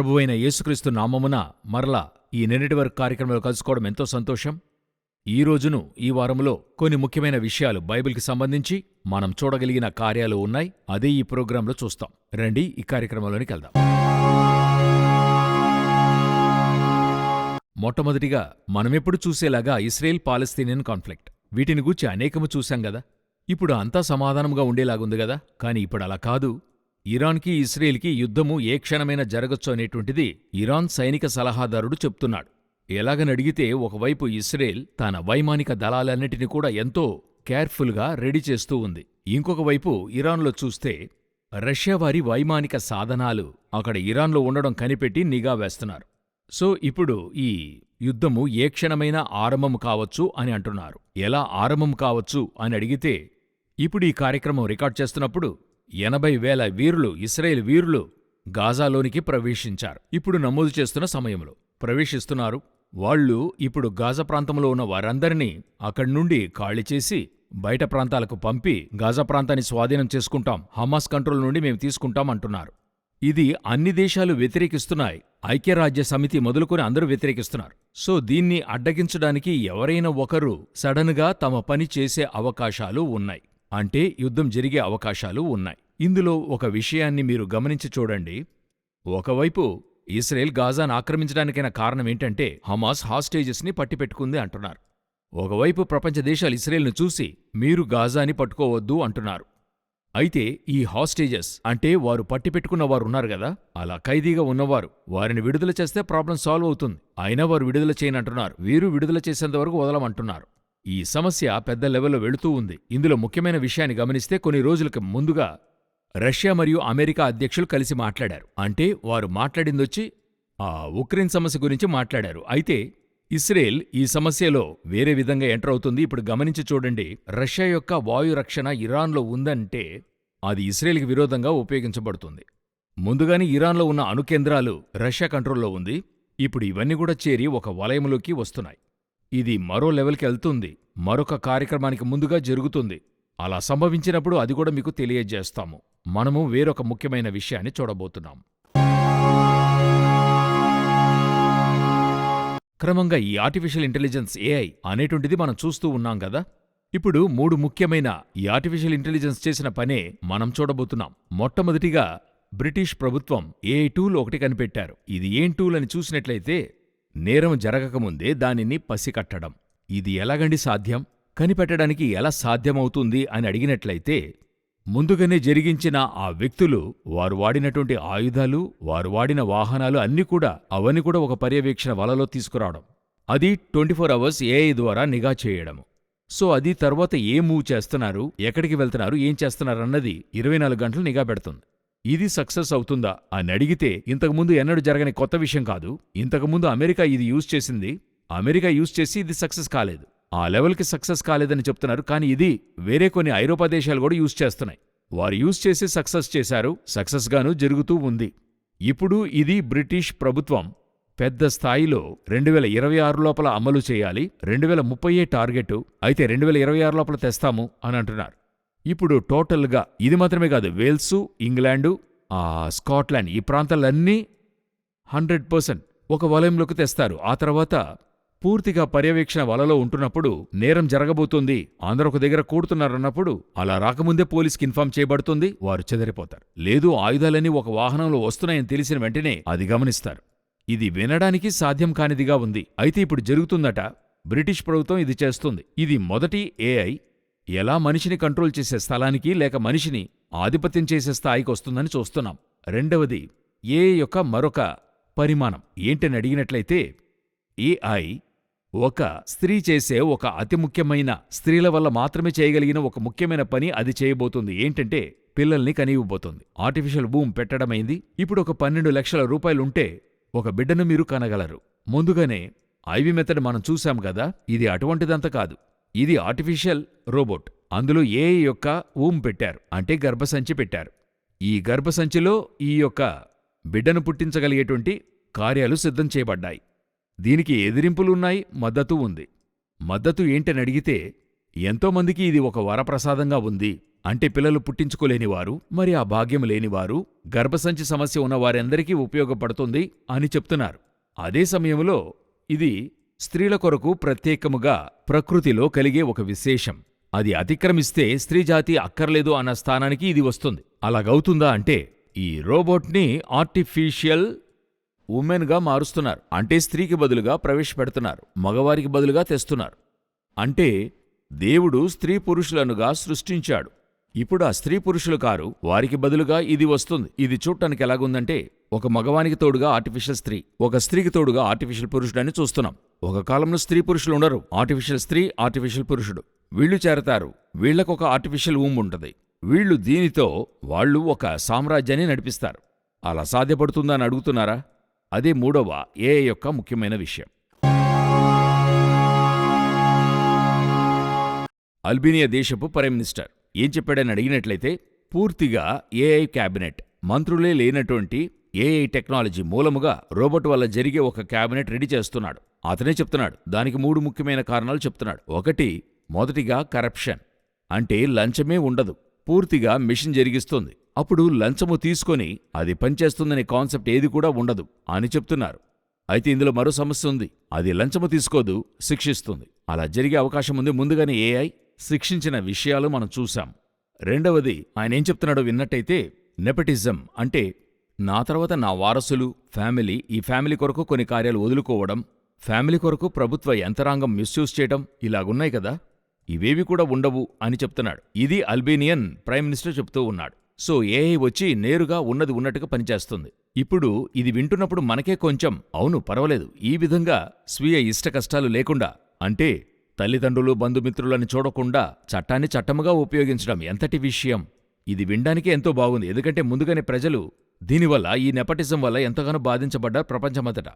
ప్రభువైన యేసుక్రీస్తు నామమున మరలా ఈ నిన్నటి వరకు కార్యక్రమంలో కలుసుకోవడం ఎంతో సంతోషం. ఈ రోజును ఈ వారంలో కొన్ని ముఖ్యమైన విషయాలు బైబిల్కి సంబంధించి మనం చూడగలిగిన కార్యాలు ఉన్నాయి. అదే ఈ ప్రోగ్రాంలో చూస్తాం. రండి ఈ కార్యక్రమంలోనికి వెళ్దాం. మొట్టమొదటిగా మనమెప్పుడు చూసేలాగా ఇస్రేల్ పాలస్తీనియన్ కాన్ఫ్లిక్ట్. వీటిని గూర్చి అనేకము చూశాం గదా. ఇప్పుడు అంతా సమాధానంగా ఉండేలాగుంది గదా. కాని ఇప్పుడు అలా కాదు. ఇరాన్కి ఇస్రేల్కి యుద్ధము ఏ క్షణమైనా జరగొచ్చు అనేటువంటిది ఇరాన్ సైనిక సలహాదారుడు చెప్తున్నాడు. ఎలాగనడిగితే ఒకవైపు ఇస్రేల్ తన వైమానిక దళాలన్నిటినీ కూడా ఎంతో కేర్ఫుల్గా రెడీ చేస్తూ ఉంది. ఇంకొక వైపు ఇరాన్లో చూస్తే రష్యా వారి వైమానిక సాధనాలు అక్కడ ఇరాన్లో ఉండడం కనిపెట్టి నిఘా వేస్తున్నారు. సో ఇప్పుడు ఈ యుద్ధము ఏ క్షణమైనా ఆరంభం కావచ్చు అని అంటున్నారు. ఎలా ఆరంభం కావచ్చు అని అడిగితే ఇప్పుడు ఈ కార్యక్రమం రికార్డ్ చేస్తున్నప్పుడు ఎనభై వేల వీరులు ఇస్రాయేల్ వీరులు గాజాలోనికి ప్రవేశించారు. ఇప్పుడు నమోదు చేస్తున్న సమయంలో ప్రవేశిస్తున్నారు. వాళ్ళు ఇప్పుడు గాజా ప్రాంతంలో ఉన్న వారందరినీ అక్కడి నుండి ఖాళీ చేసి బయట ప్రాంతాలకు పంపి గాజా ప్రాంతాన్ని స్వాధీనం చేసుకుంటాం హమాస్ కంట్రోల్ నుండి మేము తీసుకుంటాం అంటున్నారు. ఇది అన్ని దేశాలు వ్యతిరేకిస్తున్నాయి. ఐక్యరాజ్య సమితి మొదలుకొని అందరూ వ్యతిరేకిస్తున్నారు. సో దీన్ని అడ్డగించడానికి ఎవరైనా ఒకరు సడన్గా తమ పని చేసే అవకాశాలు ఉన్నాయి. అంటే యుద్ధం జరిగే అవకాశాలు ఉన్నాయి. ఇందులో ఒక విషయాన్ని మీరు గమనించి చూడండి. ఒకవైపు ఇస్రాయేల్ గాజాను ఆక్రమించడానికైన కారణం ఏంటంటే హమాస్ హాస్టేజెస్ని పట్టిపెట్టుకుంది అంటున్నారు. ఒకవైపు ప్రపంచ దేశాలు ఇస్రాయేల్ను చూసి మీరు గాజాని పట్టుకోవద్దు అంటున్నారు. అయితే ఈ హాస్టేజెస్ అంటే వారు పట్టిపెట్టుకున్న వారు ఉన్నారు కదా? అలా ఖైదీగా ఉన్నవారు వారిని విడుదల చేస్తే ప్రాబ్లం సాల్వ్ అవుతుంది. అయినా వారు విడుదల చేయనంటున్నారు. వీరు విడుదల చేసేంత వరకు వదలమంటున్నారు. ఈ సమస్య పెద్ద లెవెల్లో వెళుతూ ఉంది. ఇందులో ముఖ్యమైన విషయాన్ని గమనిస్తే కొన్ని రోజులకు ముందుగా రష్యా మరియు అమెరికా అధ్యక్షులు కలిసి మాట్లాడారు. అంటే వారు మాట్లాడిందొచ్చి ఆ ఉక్రెయిన్ సమస్య గురించి మాట్లాడారు. అయితే ఇస్రేల్ ఈ సమస్యలో వేరే విధంగా ఎంటర్ అవుతుంది. ఇప్పుడు గమనించి చూడండి. రష్యా యొక్క వాయు రక్షణ ఇరాన్లో ఉందంటే అది ఇస్రేల్కి విరోధంగా ఉపయోగించబడుతుంది. ముందుగానే ఇరాన్లో ఉన్న అణుకేంద్రాలు రష్యా కంట్రోల్లో ఉంది. ఇప్పుడు ఇవన్నీ కూడా చేరి ఒక వలయంలోకి వస్తున్నాయి. ఇది మరో లెవెల్కి వెళ్తుంది. మరొక కార్యక్రమానికి ముందుగా జరుగుతుంది. అలా సంభవించినప్పుడు అది కూడా మీకు తెలియజేస్తాము. మనము వేరొక ముఖ్యమైన విషయాన్ని చూడబోతున్నాం. క్రమంగా ఈ ఆర్టిఫిషియల్ ఇంటెలిజెన్స్ ఏఐ అనేటువంటిది మనం చూస్తూ ఉన్నాం కదా? ఇప్పుడు మూడు ముఖ్యమైన ఈ ఆర్టిఫిషియల్ ఇంటెలిజెన్స్ చేసిన పనే మనం చూడబోతున్నాం. మొట్టమొదటిగా బ్రిటిష్ ప్రభుత్వం ఏఐ టూల్ ఒకటి కనిపెట్టారు. ఇది ఏం టూల్ అని చూసినట్లయితే నేరం జరగకముందే దానిని పసికట్టడం. ఇది ఎలాగండి సాధ్యం? కనిపెట్టడానికి ఎలా సాధ్యమవుతుంది అని అడిగినట్లయితే ముందుగానే జరిగించిన ఆ వ్యక్తులు వారు వాడినటువంటి ఆయుధాలు వారు వాడిన వాహనాలు అన్నీ కూడా అవన్నీ కూడా ఒక పర్యవేక్షణ వలలో తీసుకురావడం. అది ట్వంటీ ఫోర్ అవర్స్ ఏఐ ద్వారా నిఘా చేయడము సో అది తర్వాత ఏ మూవ్ చేస్తున్నారు ఎక్కడికి వెళ్తున్నారు ఏం చేస్తున్నారన్నది ఇరవై నాలుగు గంటలు నిఘా పెడుతుంది. ఇది సక్సెస్ అవుతుందా అని అడిగితే ఇంతకుముందు ఎన్నడూ జరగని కొత్త విషయం కాదు. ఇంతకుముందు అమెరికా ఇది యూజ్ చేసింది. అమెరికా యూజ్ చేసి ఇది సక్సెస్ కాలేదు. ఆ లెవెల్కి సక్సెస్ కాలేదని చెప్తున్నారు. కానీ ఇది వేరే కొన్ని ఐరోపా దేశాలు కూడా యూజ్ చేస్తున్నాయి. వారు యూజ్ చేసి సక్సెస్ చేశారు. సక్సెస్గాను జరుగుతూ ఉంది. ఇప్పుడు ఇది బ్రిటిష్ ప్రభుత్వం పెద్ద స్థాయిలో రెండు వేల ఇరవై ఆరు లోపల అమలు చేయాలి. రెండు వేల ముప్పై టార్గెట్. అయితే రెండు వేల ఇరవై ఆరు లోపల తెస్తాము అని అంటున్నారు. ఇప్పుడు టోటల్గా ఇది మాత్రమే కాదు వేల్సు ఇంగ్లాండు ఆ స్కాట్లాండ్ ఈ ప్రాంతాలన్నీ హండ్రెడ్ పర్సెంట్ ఒక వలయంలోకి తెస్తారు. ఆ తర్వాత పూర్తిగా పర్యవేక్షణ వలలో ఉంటున్నప్పుడు నేరం జరగబోతుంది. అందరూ ఒక దగ్గర కూడుతున్నారన్నప్పుడు అలా రాకముందే పోలీస్కి ఇన్ఫార్మ్ చేయబడుతుంది. వారు చెదరిపోతారు. లేదు ఆయుధాలన్నీ ఒక వాహనంలో వస్తున్నాయని తెలిసిన వెంటనే అది గమనిస్తారు. ఇది వినడానికి సాధ్యం కానిదిగా ఉంది. అయితే ఇప్పుడు జరుగుతుందట. బ్రిటిష్ ప్రభుత్వం ఇది చేస్తుంది. ఇది మొదటి ఏఐ ఎలా మనిషిని కంట్రోల్ చేసే స్థలానికి లేక మనిషిని ఆధిపత్యం చేసే స్థాయికి వస్తుందని చూస్తున్నాం. రెండవది ఏ యొక్క మరొక పరిమాణం? ఏంటని అడిగినట్లయితే ఏఐ ఒక స్త్రీ చేసే ఒక అతి ముఖ్యమైన స్త్రీల వల్ల మాత్రమే చేయగలిగిన ఒక ముఖ్యమైన పని అది చేయబోతుంది. ఏంటంటే పిల్లల్ని కనివ్వబోతుంది ఆర్టిఫిషియల్ బూమ్ పెట్టడమైంది. ఇప్పుడు ఒక పన్నెండు లక్షల రూపాయలుంటే ఒక బిడ్డను మీరు కనగలరు. ముందుగానే ఐవి మెథడ్ మనం చూశాం కదా ఇది అటువంటిదంత కాదు. ఇది ఆర్టిఫిషియల్ రోబోట్ అందులో ఏఐ యొక్క ఊం పెట్టారు అంటే గర్భసంచి పెట్టారు. ఈ గర్భసంచిలో ఈ యొక్క బిడ్డను పుట్టించగలిగేటువంటి కార్యాలు సిద్ధం చేయబడ్డాయి. దీనికి ఎదిరింపులున్నాయి మద్దతు ఉంది. మద్దతు ఏంటని అడిగితే ఎంతోమందికి ఇది ఒక వరప్రసాదంగా ఉంది అంటే పిల్లలు పుట్టించుకోలేనివారు మరి ఆ భాగ్యం లేనివారు గర్భసంచి సమస్య ఉన్న వారందరికీ ఉపయోగపడుతుంది అని చెప్తున్నారు. అదే సమయంలో ఇది స్త్రీల కొరకు ప్రత్యేకముగా ప్రకృతిలో కలిగే ఒక విశేషం. అది అతిక్రమిస్తే స్త్రీజాతి అక్కర్లేదు అన్న స్థానానికి ఇది వస్తుంది. అలాగవుతుందా అంటే ఈ రోబోట్ని ఆర్టిఫిషియల్ ఉమెన్గా మారుస్తున్నారు. అంటే స్త్రీకి బదులుగా ప్రవేశపెడుతున్నారు. మగవారికి బదులుగా తెస్తున్నారు. అంటే దేవుడు స్త్రీ పురుషులనుగా సృష్టించాడు. ఇప్పుడు ఆ స్త్రీ పురుషులు కారు వారికి బదులుగా ఇది వస్తుంది. ఇది చూడటానికి ఎలాగుందంటే ఒక మగవానికి తోడుగా ఆర్టిఫిషియల్ స్త్రీ ఒక స్త్రీకి తోడుగా ఆర్టిఫిషియల్ పురుషుడని చూస్తున్నాం. ఒక కాలంలో స్త్రీ పురుషులు ఉండరు. ఆర్టిఫిషియల్ స్త్రీ ఆర్టిఫిషియల్ పురుషుడు. వీళ్ళు చేరతారు. వీళ్ళకొక ఆర్టిఫిషియల్ ఊమ్ ఉంటుంది. వీళ్ళు దీనితో వాళ్ళు ఒక సామ్రాజ్యాన్ని నడిపిస్తారు. అలా సాధ్యపడుతుందని అడుగుతున్నారా? అదే మూడవ ఏ యొక్క ముఖ్యమైన విషయం. అల్బీనియా దేశపు ప్రైమ్ మినిస్టర్ ఏం చెప్పాడని అడిగినట్లయితే పూర్తిగా ఏఐ క్యాబినెట్ మంత్రులే లేనటువంటి ఏఐ టెక్నాలజీ మూలముగా రోబోట్ వల్ల జరిగే ఒక క్యాబినెట్ రెడీ చేస్తున్నాడు. అతనే చెప్తున్నాడు దానికి మూడు ముఖ్యమైన కారణాలు చెప్తున్నాడు. ఒకటి మొదటిగా కరప్షన్. అంటే లంచమే ఉండదు పూర్తిగా మిషన్ జరిగిస్తుంది. అప్పుడు లంచము తీసుకొని అది పనిచేస్తుందనే కాన్సెప్ట్ ఏది కూడా ఉండదు అని చెప్తున్నారు. అయితే ఇందులో మరో సమస్య ఉంది అది లంచము తీసుకోదు శిక్షిస్తుంది. అలా జరిగే అవకాశం ఉంది ముందుగానే ఏఐ శిక్షించిన విషయాలు మనం చూశాం. రెండవది ఆయన ఏం చెప్తున్నాడో విన్నట్టయితే నెపటిజం అంటే నా తర్వాత నా వారసులు ఫ్యామిలీ ఈ ఫ్యామిలీ కొరకు కొన్ని కార్యాలు వదులుకోవడం ఫ్యామిలీ కొరకు ప్రభుత్వ యంత్రాంగం మిస్యూజ్ చేయడం ఇలాగున్నాయి కదా? ఇవేవి కూడా ఉండవు అని చెప్తున్నాడు. ఇది అల్బేనియన్ ప్రైమ్ మినిస్టర్ చెప్తూ ఉన్నాడు. సో ఏఐ వచ్చి నేరుగా ఉన్నది ఉన్నట్టుగా పనిచేస్తుంది. ఇప్పుడు ఇది వింటున్నప్పుడు మనకే కొంచెం అవును పర్వాలేదు ఈ విధంగా స్వీయ ఇష్ట కష్టాలు లేకుండా అంటే తల్లిదండ్రులు బంధుమిత్రులని చూడకుండా చట్టాన్ని చట్టముగా ఉపయోగించడం ఎంతటి విషయం? ఇది వినడానికి ఎంతో బాగుంది. ఎందుకంటే ముందుగానే ప్రజలు దీనివల్ల ఈ నెపటిజం వల్ల ఎంతగానో బాధించబడ్డారు ప్రపంచమంతటా.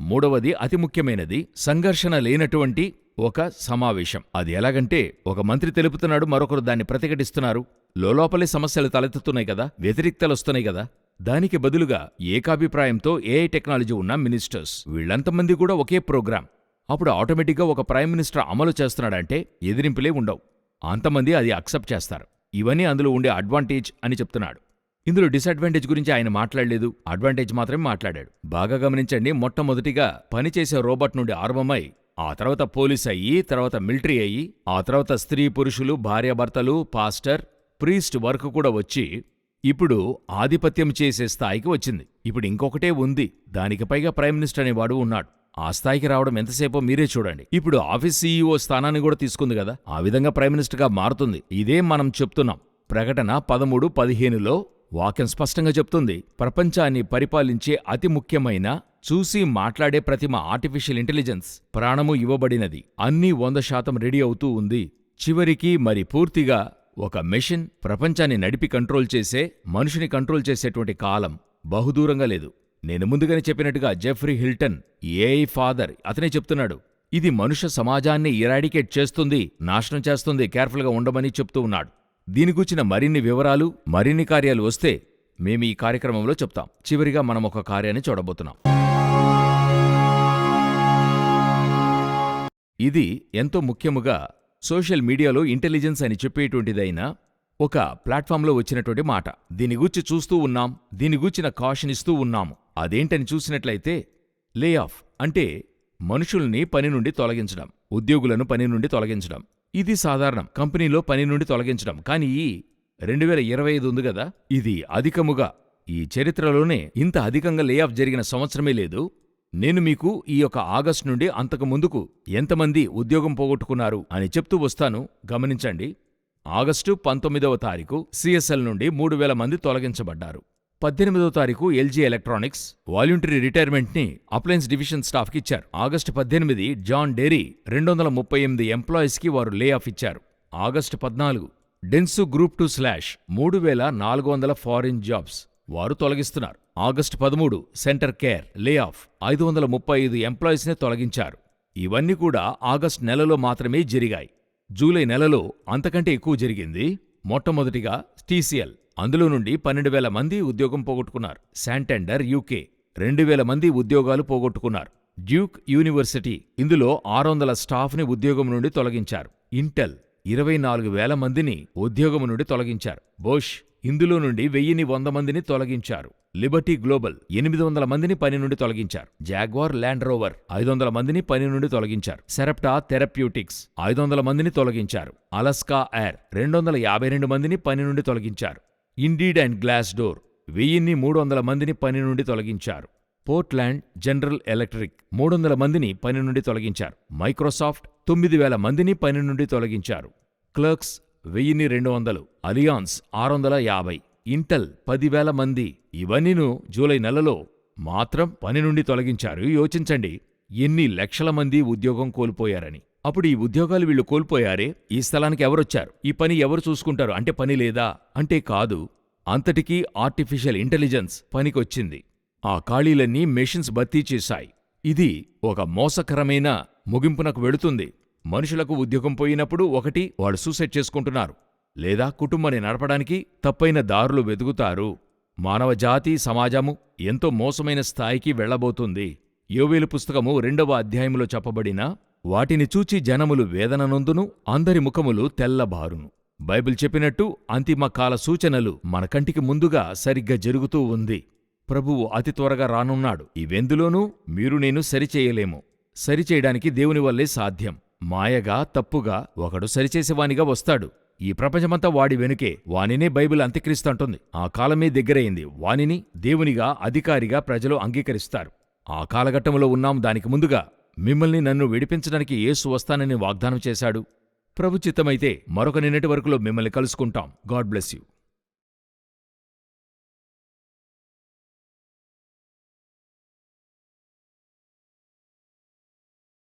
మూడవది అతి ముఖ్యమైనది సంఘర్షణ లేనటువంటి ఒక సమావేశం. అది ఎలాగంటే ఒక మంత్రి తెలుపుతున్నాడు మరొకరు దాన్ని ప్రతిఘటిస్తున్నారు. లోలోపలే సమస్యలు తలెత్తుతున్నాయి కదా వ్యతిరిక్తలొస్తున్నాయి కదా. దానికి బదులుగా ఏకాభిప్రాయంతో ఏఐ టెక్నాలజీ ఉన్న మినిస్టర్స్ వీళ్ళంతమంది కూడా ఒకే ప్రోగ్రాం. అప్పుడు ఆటోమేటిక్గా ఒక ప్రైమ్ మినిస్టర్ అమలు చేస్తున్నాడంటే ఎదిరింపులే ఉండవు. అంతమంది అది అక్సెప్ట్ చేస్తారు. ఇవన్నీ అందులో ఉండే అడ్వాంటేజ్ అని చెప్తున్నాడు. ఇందులో డిసడ్వాంటేజ్ గురించి ఆయన మాట్లాడలేదు. అడ్వాంటేజ్ మాత్రమే మాట్లాడాడు. బాగా గమనించండి మొట్టమొదటిగా పనిచేసే రోబోట్ నుండి ఆరంభమై ఆ తర్వాత పోలీస్ అయ్యి తర్వాత మిలిటరీ అయ్యి ఆ తర్వాత స్త్రీ పురుషులు భార్యాభర్తలు పాస్టర్ ప్రీస్ట్ వరకు కూడా వచ్చి ఇప్పుడు ఆధిపత్యం చేసే స్థాయికి వచ్చింది. ఇప్పుడు ఇంకొకటే ఉంది. దానికి పైగా ప్రైమ్ మినిస్టర్ అనేవాడు ఉన్నాడు. ఆ స్థాయికి రావడం ఎంతసేపో మీరే చూడండి. ఇప్పుడు ఆఫీస్ సీఈఓ స్థానాన్ని కూడా తీసుకుంది కదా? ఆ విధంగా ప్రైమ్ మినిస్టర్గా మారుతుంది. ఇదే మనం చెప్తున్నాం. ప్రకటన పదమూడు పదిహేనులో వాక్యం స్పష్టంగా చెప్తుంది. ప్రపంచాన్ని పరిపాలించే అతి ముఖ్యమైన చూసి మాట్లాడే ప్రతిమ ఆర్టిఫిషియల్ ఇంటెలిజెన్స్ ప్రాణము ఇవ్వబడినది. అన్నీ వంద శాతం రెడీ అవుతూ ఉంది. చివరికి మరి పూర్తిగా ఒక మెషిన్ ప్రపంచాన్ని నడిపి కంట్రోల్ చేసే మనిషిని కంట్రోల్ చేసేటువంటి కాలం బహుదూరంగా లేదు. నేను ముందుగానే చెప్పినట్టుగా జెఫ్రీ హిల్టన్ ఏఐ ఫాదర్ అతనే చెప్తున్నాడు. ఇది మనుష్య సమాజాన్ని ఇరాడికేట్ చేస్తుంది నాశనం చేస్తుంది కేర్ఫుల్గా ఉండమని చెప్తూ ఉన్నాడు. దీని గూర్చిన మరిన్ని వివరాలు మరిన్ని కార్యాలు వస్తే మేము ఈ కార్యక్రమంలో చెప్తాం. చివరిగా మనం ఒక కార్యాన్ని చూడబోతున్నాం. ఇది ఎంతో ముఖ్యముగా సోషల్ మీడియాలో ఇంటెలిజెన్స్ అని చెప్పేటువంటిదైనా ఒక ప్లాట్ఫామ్లో వచ్చినటువంటి మాట. దీని గూర్చి చూస్తూ ఉన్నాం దీని గూర్చిన కాషన్ ఇస్తూ ఉన్నాము అదేంటని చూసినట్లయితే లే ఆఫ్ అంటే మనుషుల్ని పని నుండి తొలగించడం ఉద్యోగులను పని నుండి తొలగించడం. ఇది సాధారణం. కంపెనీలో పని నుండి తొలగించడం. కానీ ఈ రెండు వేల ఇరవై ఐదు ఉంది కదా? ఇది అధికముగా. ఈ చరిత్రలోనే ఇంత అధికంగా లే ఆఫ్ జరిగిన సంవత్సరమే లేదు. నేను మీకు ఈ యొక్క ఆగస్టు నుండి అంతకు ముందుకు ఎంతమంది ఉద్యోగం పోగొట్టుకున్నారు అని చెప్తూ వస్తాను. గమనించండి. ఆగస్టు పంతొమ్మిదవ తారీఖు సిఎస్ఎల్ నుండి మూడు వేల మంది తొలగించబడ్డారు. పద్దెనిమిదో తారీఖు ఎల్జీ ఎలక్ట్రానిక్స్ వాలంటరీ రిటైర్మెంట్ని అప్లయన్స్ డివిజన్ స్టాఫ్కి ఇచ్చారు. ఆగస్టు పద్దెనిమిది జాన్ డెరీ రెండు వందల ముప్పై ఎనిమిది ఎంప్లాయీస్కి వారు లే ఆఫ్ ఇచ్చారు. ఆగస్టు పద్నాలుగు డెన్సు గ్రూప్ టూ స్లాష్ మూడు వేల నాలుగు వందల ఫారిన్ జాబ్స్ వారు తొలగిస్తున్నారు. ఆగస్టు పదమూడు సెంటర్ కేర్ లే ఆఫ్ ఐదు వందల ముప్పై ఐదు ఎంప్లాయీస్ని తొలగించారు. ఇవన్నీ కూడా ఆగస్టు నెలలో మాత్రమే జరిగాయి. జూలై నెలలో అంతకంటే ఎక్కువ జరిగింది. మొట్టమొదటిగా టీసీఎల్ అందులో నుండి పన్నెండు వేల మంది ఉద్యోగం పోగొట్టుకున్నారు. శాంటెండర్ యూకే రెండు వేల మంది ఉద్యోగాలు పోగొట్టుకున్నారు. డ్యూక్ యూనివర్సిటీ ఇందులో ఆరు వందల స్టాఫ్ని ఉద్యోగం నుండి తొలగించారు. ఇంటెల్ ఇరవై నాలుగు వేల మందిని ఉద్యోగము నుండి తొలగించారు. బోష్ ఇందులో నుండి వెయ్యిని వంద మందిని తొలగించారు. లిబర్టీ గ్లోబల్ ఎనిమిది వందల మందిని పని నుండి తొలగించారు. జాగ్వార్ ల్యాండ్ రోవర్ ఐదు వందల మందిని పని నుండి తొలగించారు. సెరప్టా థెరప్యూటిక్స్ ఐదు వందల మందిని తొలగించారు. అలస్కా ఎయిర్ రెండు వందల యాభై రెండు మందిని పని నుండి తొలగించారు. ఇండీడ్ అండ్ గ్లాస్ డోర్ వెయ్యిన్ని మూడు వందల మందిని పని నుండి తొలగించారు. పోర్ట్లాండ్ జనరల్ ఎలక్ట్రిక్ మూడు వందల మందిని పని నుండి తొలగించారు. మైక్రోసాఫ్ట్ తొమ్మిది వేల మందిని పని నుండి తొలగించారు. క్లర్క్స్ వెయ్యిన్ని రెండు వందలు అలియాన్స్ ఆరు వందల యాభై ఇంటెల్ పదివేల మంది. ఇవన్నీను జూలై నెలలో మాత్రం పని నుండి తొలగించారు. యోచించండి ఎన్ని లక్షల మంది ఉద్యోగం కోల్పోయారని. అప్పుడు ఈ ఉద్యోగాలు వీళ్ళు కోల్పోయారే ఈ స్థలానికి ఎవరొచ్చారు? ఈ పని ఎవరు చూసుకుంటారు? అంటే పని లేదా? అంటే కాదు. అంతటికీ ఆర్టిఫిషియల్ ఇంటెలిజెన్స్ పనికొచ్చింది. ఆ ఖాళీలన్నీ మెషిన్స్ భర్తీ చేశాయి. ఇది ఒక మోసకరమైన ముగింపునకు వెళుతుంది. మనుషులకు ఉద్యోగం పోయినప్పుడు ఒకటి వాడు సూసైడ్ చేసుకుంటున్నారు. లేదా కుటుంబాన్ని నడపడానికి తప్పైన దారులు వెతుకుతారు. మానవ జాతి సమాజము ఎంతో మోసమైన స్థాయికి వెళ్ళబోతుంది. యోవేలు పుస్తకము రెండవ అధ్యాయంలో చెప్పబడిన వాటిని చూచి జనములు వేదననొందును అందరి ముఖములు తెల్లబారును. బైబిల్ చెప్పినట్టు అంతిమ కాల సూచనలు మన కంటికి ముందుగా సరిగ్గా జరుగుతూ ఉంది. ప్రభువు అతి త్వరగా రానున్నాడు. ఇవెందులోనూ మీరు నేను సరిచేయలేము. సరిచేయడానికి దేవుని వల్లే సాధ్యం. మాయగా తప్పుగా ఒకడు సరిచేసేవానిగా వస్తాడు. ఈ ప్రపంచమంతా వాడి వెనుకే వానినే బైబిల్ అంత్యక్రీస్తు అంటుంది. ఆ కాలమే దగ్గరయింది వానిని దేవునిగా అధికారిగా ప్రజలు అంగీకరిస్తారు. ఆ కాలఘట్టంలో ఉన్నాం దానికి ముందుగా మిమ్మల్ని నన్ను విడిపించడానికి యేసు వస్తానని వాగ్దానం చేశాడు. ప్రభు చిత్తమైతే మరొక నిన్నటి వరకులో మిమ్మల్ని కలుసుకుంటాం. God bless you.